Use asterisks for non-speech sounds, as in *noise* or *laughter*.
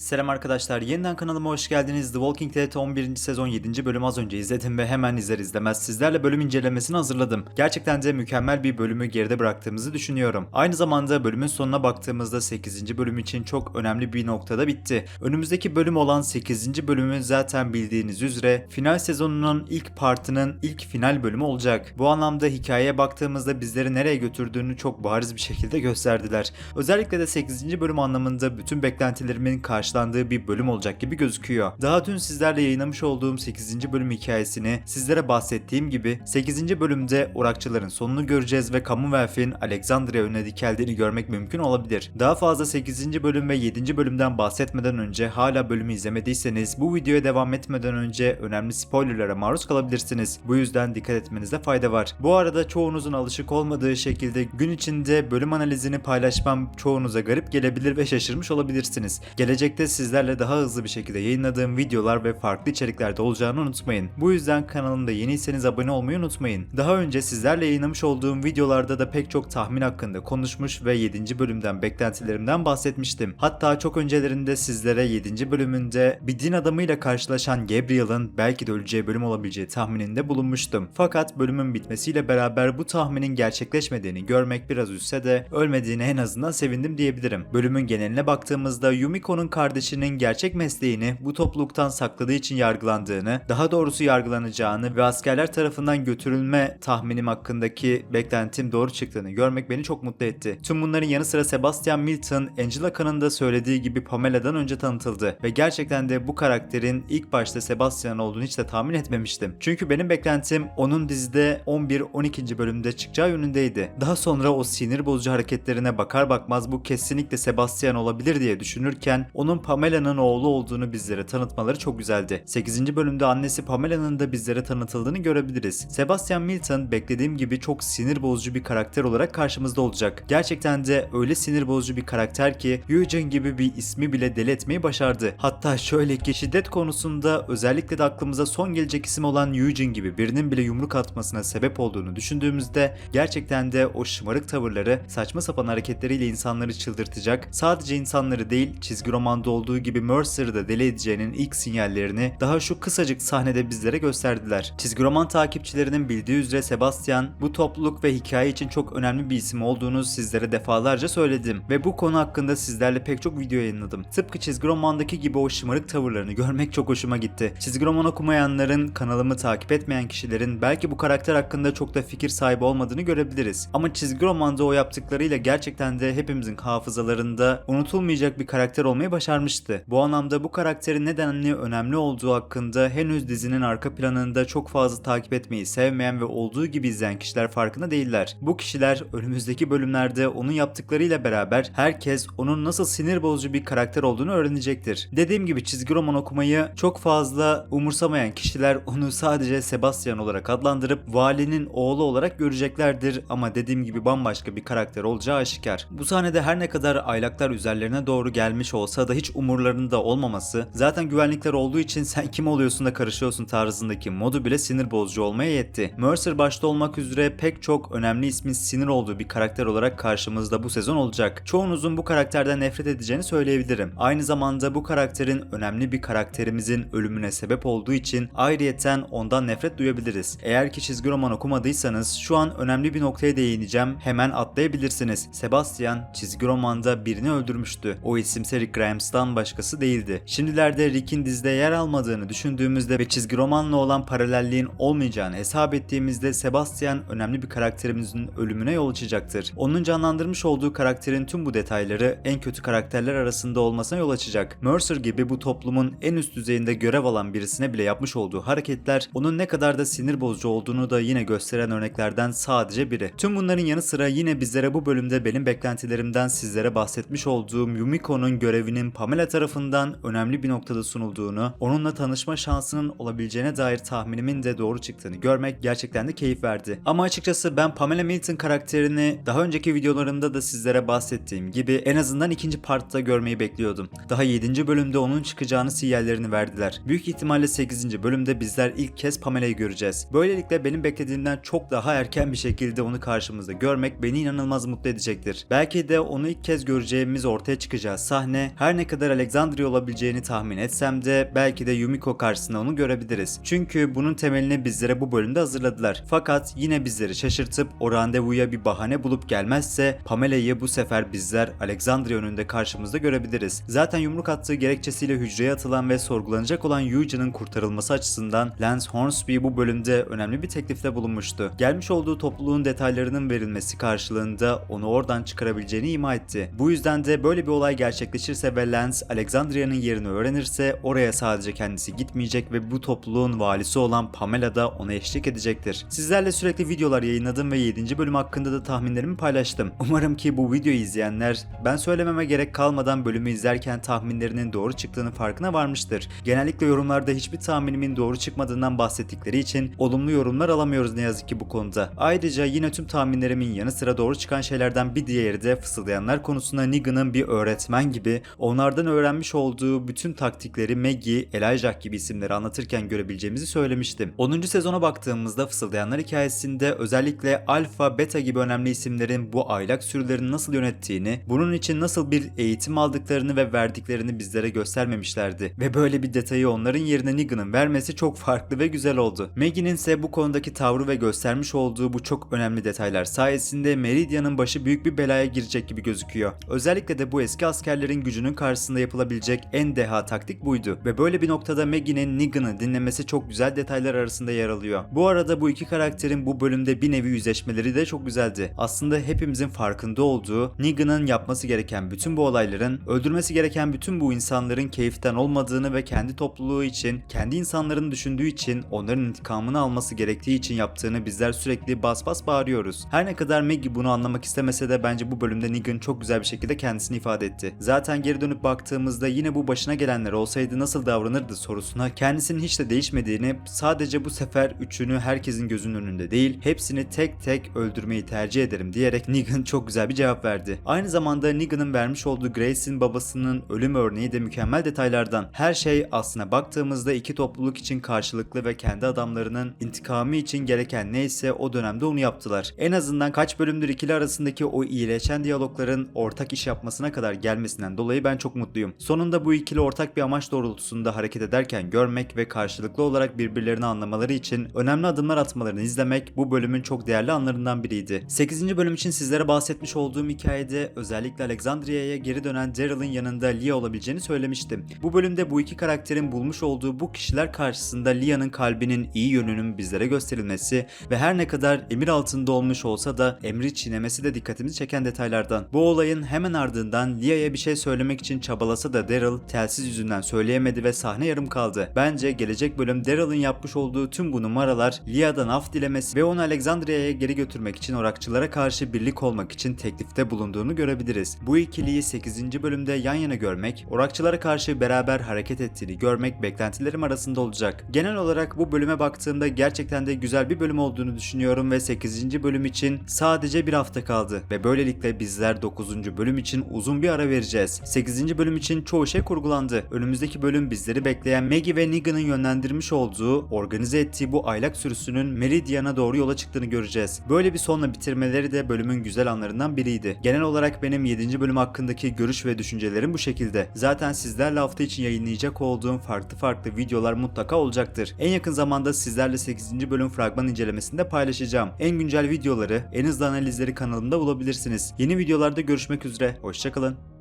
Selam arkadaşlar, yeniden kanalıma hoş geldiniz. The Walking Dead 11. sezon 7. bölümü az önce izledim ve hemen izler izlemez sizlerle bölüm incelemesini hazırladım. Gerçekten de mükemmel bir bölümü geride bıraktığımızı düşünüyorum. Aynı zamanda bölümün sonuna baktığımızda 8. bölüm için çok önemli bir noktada bitti. Önümüzdeki bölüm olan 8. bölümü zaten bildiğiniz üzere final sezonunun ilk partının ilk final bölümü olacak. Bu anlamda hikayeye baktığımızda bizleri nereye götürdüğünü çok bariz bir şekilde gösterdiler. Özellikle de 8. bölüm anlamında bütün beklentilerimin karşılandığı bir bölüm olacak gibi gözüküyor. Daha dün sizlerle yayınlamış olduğum 8. bölüm hikayesini sizlere bahsettiğim gibi 8. bölümde orakçıların sonunu göreceğiz ve Commonwealth'in Alexandria önüne dikeldiğini görmek mümkün olabilir. Daha fazla 8. bölüm ve 7. bölümden bahsetmeden önce hala bölümü izlemediyseniz bu videoya devam etmeden önce önemli spoilerlara maruz kalabilirsiniz. Bu yüzden dikkat etmenizde fayda var. Bu arada çoğunuzun alışık olmadığı şekilde gün içinde bölüm analizini paylaşmam çoğunuza garip gelebilir ve şaşırmış olabilirsiniz. Gelecekte sizlerle daha hızlı bir şekilde yayınladığım videolar ve farklı içeriklerde olacağını unutmayın. Bu yüzden kanalımda yeniyseniz abone olmayı unutmayın. Daha önce sizlerle yayınlamış olduğum videolarda da pek çok tahmin hakkında konuşmuş ve 7. bölümden beklentilerimden bahsetmiştim. Hatta çok öncelerinde sizlere 7. bölümünde bir din adamıyla karşılaşan Gabriel'ın belki de öleceği bölüm olabileceği tahmininde bulunmuştum. Fakat bölümün bitmesiyle beraber bu tahminin gerçekleşmediğini görmek biraz üzse de ölmediğine en azından sevindim diyebilirim. Bölümün geneline baktığımızda Yumiko'nun kardeşinin gerçek mesleğini bu topluluktan sakladığı için yargılandığını, daha doğrusu yargılanacağını ve askerler tarafından götürülme tahminim hakkındaki beklentim doğru çıktığını görmek beni çok mutlu etti. Tüm bunların yanı sıra Sebastian Milton, Angela Khan'ın da söylediği gibi Pamela'dan önce tanıtıldı ve gerçekten de bu karakterin ilk başta Sebastian olduğunu hiç de tahmin etmemiştim. Çünkü benim beklentim onun dizide 11-12. bölümde çıkacağı yönündeydi. Daha sonra o sinir bozucu hareketlerine bakar bakmaz bu kesinlikle Sebastian olabilir diye düşünürken onun Pamela'nın oğlu olduğunu bizlere tanıtmaları çok güzeldi. 8. bölümde annesi Pamela'nın da bizlere tanıtıldığını görebiliriz. Sebastian Milton beklediğim gibi çok sinir bozucu bir karakter olarak karşımızda olacak. Gerçekten de öyle sinir bozucu bir karakter ki Eugene gibi bir ismi bile deli etmeyi başardı. Hatta şöyle ki şiddet konusunda özellikle de aklımıza son gelecek isim olan Eugene gibi birinin bile yumruk atmasına sebep olduğunu düşündüğümüzde gerçekten de o şımarık tavırları, saçma sapan hareketleriyle insanları çıldırtacak, sadece insanları değil çizgi romanda olduğu gibi Mercer'ı da deli edeceğinin ilk sinyallerini daha şu kısacık sahnede bizlere gösterdiler. Çizgi roman takipçilerinin bildiği üzere Sebastian bu topluluk ve hikaye için çok önemli bir isim olduğunu sizlere defalarca söyledim ve bu konu hakkında sizlerle pek çok video yayınladım. Tıpkı çizgi romandaki gibi o şımarık tavırlarını görmek çok hoşuma gitti. Çizgi roman okumayanların, kanalımı takip etmeyen kişilerin belki bu karakter hakkında çok da fikir sahibi olmadığını görebiliriz. Ama çizgi romanda o yaptıklarıyla gerçekten de hepimizin hafızalarında unutulmayacak bir karakter olmayı başarmıştı. Bu anlamda bu karakterin nedenli önemli olduğu hakkında henüz dizinin arka planında çok fazla takip etmeyi sevmeyen ve olduğu gibi izleyen kişiler farkında değiller. Bu kişiler önümüzdeki bölümlerde onun yaptıklarıyla beraber herkes onun nasıl sinir bozucu bir karakter olduğunu öğrenecektir. Dediğim gibi çizgi roman okumayı çok fazla umursamayan kişiler onu sadece Sebastian olarak adlandırıp valinin oğlu olarak göreceklerdir ama dediğim gibi bambaşka bir karakter olacağı aşikar. Bu sahnede her ne kadar aylaklar üzerlerine doğru gelmiş olsa da hiç umurlarında olmaması zaten güvenlikler olduğu için sen kim oluyorsun da karışıyorsun tarzındaki modu bile sinir bozucu olmaya yetti. Mercer başta olmak üzere pek çok önemli ismin sinir olduğu bir karakter olarak karşımızda bu sezon olacak. Çoğunuzun bu karakterden nefret edeceğini söyleyebilirim. Aynı zamanda bu karakterin önemli bir karakterimizin ölümüne sebep olduğu için ayrıyeten ondan nefret duyabiliriz. Eğer ki çizgi roman okumadıysanız şu an önemli bir noktaya değineceğim. Hemen atlayabilirsiniz. Sebastian çizgi romanda birini öldürmüştü. O isim Rick Grimes'tan başkası değildi. Şimdilerde Rick'in dizide yer almadığını düşündüğümüzde ve çizgi romanla olan paralelliğin olmayacağını hesap ettiğimizde Sebastian önemli bir karakterimizin ölümüne yol açacaktır. Onun canlandırmış olduğu karakterin tüm bu detayları en kötü karakterler arasında olmasına yol açacak. Mercer gibi bu toplumun en üst düzeyinde görev alan birisine bile yapmış olduğu hareketler onun ne kadar da sinir bozucu olduğunu da yine gösteren örneklerden sadece biri. Tüm bunların yanı sıra yine bizlere bu bölümde benim beklentilerimden sizlere bahsetmiş olduğum Yumiko'nun görevinin Pamela tarafından önemli bir noktada sunulduğunu, onunla tanışma şansının olabileceğine dair tahminimin de doğru çıktığını görmek gerçekten de keyif verdi. Ama açıkçası ben Pamela Milton karakterini daha önceki videolarımda da sizlere bahsettiğim gibi en azından ikinci partta görmeyi bekliyordum. Daha 7. bölümde onun çıkacağını sinyallerini verdiler. Büyük ihtimalle 8. bölümde bizler ilk kez Pamela'yı göreceğiz. Böylelikle benim beklediğimden çok daha erken bir şekilde onu karşımızda görmek beni inanılmaz mutlu edecektir. Belki de onu ilk kez göreceğimiz ortaya çıkacağı sahne her ne kadar Alexandria olabileceğini tahmin etsem de belki de Yumiko karşısında onu görebiliriz. Çünkü bunun temelini bizlere bu bölümde hazırladılar. Fakat yine bizleri şaşırtıp o randevuya bir bahane bulup gelmezse Pamela'yı bu sefer bizler Alexandria önünde karşımızda görebiliriz. Zaten yumruk attığı gerekçesiyle hücreye atılan ve sorgulanacak olan Eugene'ın kurtarılması açısından Lance Hornsby bu bölümde önemli bir teklifte bulunmuştu. Gelmiş olduğu topluluğun detaylarının verilmesi karşılığında onu oradan çıkarabileceğini ima etti. Bu yüzden de böyle bir olay gerçekleşirse ve Lance Alexandria'nın yerini öğrenirse oraya sadece kendisi gitmeyecek ve bu topluluğun valisi olan Pamela da ona eşlik edecektir. Sizlerle sürekli videolar yayınladım ve 7. bölüm hakkında da tahminlerimi paylaştım. *laughs* Umarım ki bu videoyu izleyenler ben söylememe gerek kalmadan bölümü izlerken tahminlerinin doğru çıktığını farkına varmıştır. Genellikle yorumlarda hiçbir tahminimin doğru çıkmadığından bahsettikleri için olumlu yorumlar alamıyoruz ne yazık ki bu konuda. Ayrıca yine tüm tahminlerimin yanı sıra doğru çıkan şeylerden bir diğeri de fısıldayanlar konusunda Negan'ın bir öğretmen gibi onlardan öğrenmiş olduğu bütün taktikleri Maggie, Elijah gibi isimleri anlatırken görebileceğimizi söylemiştim. 10. sezona baktığımızda fısıldayanlar hikayesinde özellikle alfa, beta gibi önemli isimlerin bu aylak sürülerini nasıl yönettiğini, bunun için nasıl bir eğitim aldıklarını ve verdiklerini bizlere göstermemişlerdi. Ve böyle bir detayı onların yerine Negan'ın vermesi çok farklı ve güzel oldu. Maggie'nin ise bu konudaki tavrı ve göstermiş olduğu bu çok önemli detaylar sayesinde Meridian'ın başı büyük bir belaya girecek gibi gözüküyor. Özellikle de bu eski askerlerin gücünün karşısında yapılabilecek en deha taktik buydu. Ve böyle bir noktada Maggie'nin Negan'ı dinlemesi çok güzel detaylar arasında yer alıyor. Bu arada bu iki karakterin bu bölümde bir nevi yüzleşmeleri de çok güzeldi. Aslında hepimizin farkında olduğu Negan'ın yapması gereken bütün bu olayların, öldürmesi gereken bütün bu insanların keyiften olmadığını ve kendi topluluğu için, kendi insanlarını düşündüğü için, onların intikamını alması gerektiği için yaptığını bizler sürekli bas bas bağırıyoruz. Her ne kadar Maggie bunu anlamak istemese de bence bu bölümde Negan çok güzel bir şekilde kendisini ifade etti. Zaten geri dönüp baktığımızda yine bu başına gelenler olsaydı nasıl davranırdı sorusuna kendisinin hiç de değişmediğini, sadece bu sefer üçünü herkesin gözünün önünde değil, hepsini tek tek öldürmeyi tercih ederim diyerek Negan çok güzel bir cevap verdi. Aynı zamanda Negan'ın vermiş olduğu Grace'in babasının ölüm örneği de mükemmel detaylardan. Her şey aslına baktığımızda iki topluluk için karşılıklı ve kendi adamlarının intikamı için gereken neyse o dönemde onu yaptılar. En azından kaç bölümdür ikili arasındaki o iyileşen diyalogların ortak iş yapmasına kadar gelmesinden dolayı ben çok mutluyum. Sonunda bu ikili ortak bir amaç doğrultusunda hareket ederken görmek ve karşılıklı olarak birbirlerini anlamaları için önemli adımlar atmalarını izlemek bu bölümün çok değerli anlarından biriydi. 8. bölüm için sizlere bahsetmiş olduğum hikayede özellikle Alexandria'ya geri dönen Daryl'ın yanında Lia olabileceğini söylemiştim. Bu bölümde bu iki karakterin bulmuş olduğu bu kişiler karşısında Lia'nın kalbinin iyi yönünün bizlere gösterilmesi ve her ne kadar emir altında olmuş olsa da emri çiğnemesi de dikkatimizi çeken detaylardan. Bu olayın hemen ardından Lia'ya bir şey söylemek için çabalasa da Daryl telsiz yüzünden söyleyemedi ve sahne yarım kaldı. Bence gelecek bölüm Daryl'ın yapmış olduğu tüm bu numaralar Lia'dan af dilemesi ve onu Alexandria'ya geri götürmek için orakçılara karşı birlik olmak için teklifte bulunduğunu görebiliriz. Bu ikiliyi 8. bölümde yan yana görmek, orakçılara karşı beraber hareket ettiğini görmek beklentilerim arasında olacak. Genel olarak bu bölüme baktığımda gerçekten de güzel bir bölüm olduğunu düşünüyorum ve 8. bölüm için sadece bir hafta kaldı ve böylelikle bizler 9. bölüm için uzun bir ara vereceğiz. 8. bölüm için çoğu şey kurgulandı. Önümüzdeki bölüm bizleri bekleyen Maggie ve Negan'ın yönlendirmiş olduğu, organize ettiği bu aylak sürüsünün Meridian'a doğru yola çıktığını göreceğiz. Böyle bir sonla bitirmeleri de bölümün güzel anlarından biriydi. Genel olarak benim 7. bölüm hakkındaki görüş ve düşüncelerim bu şekilde. Zaten sizlerle hafta için yayınlayacak olduğum farklı farklı videolar mutlaka olacaktır. En yakın zamanda sizlerle 8. bölüm fragman incelemesinde paylaşacağım. En güncel videoları, en hızlı analizleri kanalımda bulabilirsiniz. Yeni videolarda görüşmek üzere. Hoşçakalın.